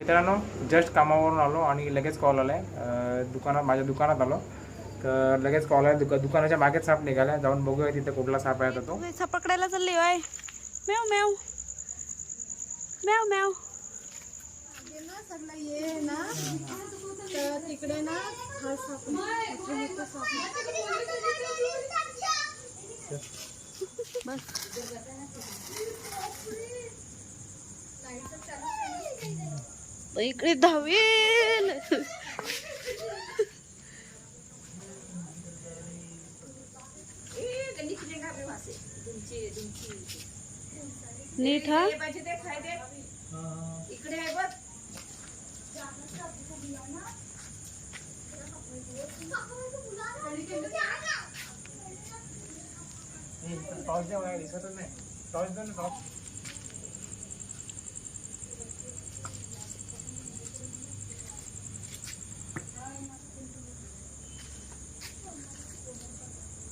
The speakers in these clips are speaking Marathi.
मित्रांनो जस्ट कामावरून आलो आणि लगेच कॉल आलाय. दुकानात माझ्या दुकानात आलो. तर लगेच कॉल आहे दुका दुकानाच्या मागेच साप निघाला. जाऊन बघूया तिथे कुठला साप आहे तो. साप पकडायला चालली होय म्याव म्याव. म्याव म्याव. सगळं ये ना तर तिकडे ना हा साप आहे. इकडे धावेल. नीट हा. दिसतच नाही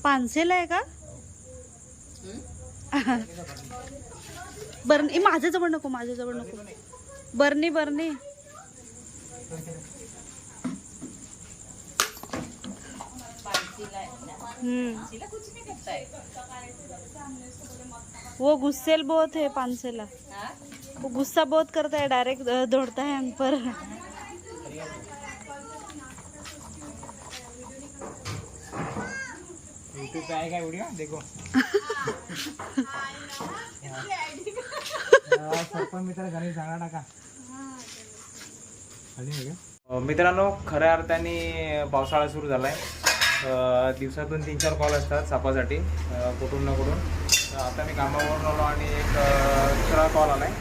पानसेला आहे का? बरनी माझ्याजवळ नको माझ्याजवळ नको. बर्नी बर्नी वो गुस्सेल बहुत है पानसेला. वो गुस्सा बहुत करता है डायरेक्ट दौड़ता है हम पर. यूट्यूब पे आएगा वीडियो देखो. सरपंच मित्र घरी सांगा टाका मित्रांनो खऱ्या अर्थाने पावसाळा सुरू झाला आहे दिवसातून तीन चार कॉल असतात सापासाठी कुठून ना कुठून. आता मी कामावरून आलो आणि एक दुसरा कॉल आला आहे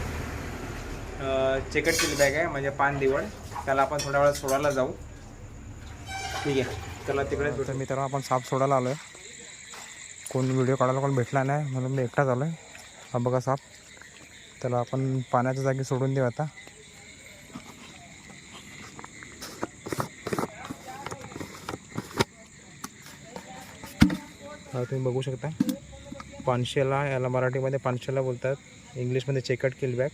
चेकट केली बॅग आहे म्हणजे पान दिवड. त्याला आपण थोड्या वेळात सोडायला जाऊ. ठीक आहे. त्याला तिकडेच भेटू. मित्रांनो आपण साप सोडायला आलो आहे कोण व्हिडिओ काढायला कोण भेटला नाही म्हणून मी एकटाच आलो आहे हा बघा साप. त्याला आपण पाण्याच्या जागी सोडून देऊ आता. हा तुम्ही बघू शकता. पानशेला याला मराठीमध्ये पानशेला बोलतात. इंग्लिशमध्ये चेकट किलबॅक.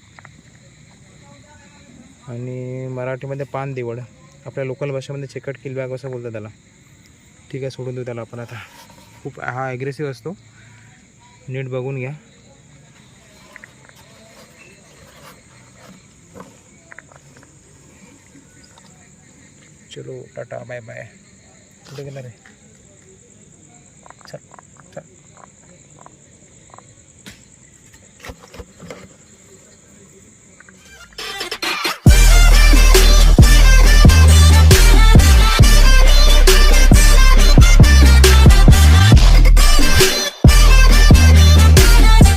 आणि मराठीमध्ये पान दिवड. आपल्या लोकल भाषेमध्ये चेकट किलबॅग असं बोलतात त्याला. ठीक आहे सोडून देऊ त्याला आपण आता. खूप हा ॲग्रेसिव्ह असतो. नीट बघून घ्या. चलो टाटा बाय बाय कुठे गेला रे?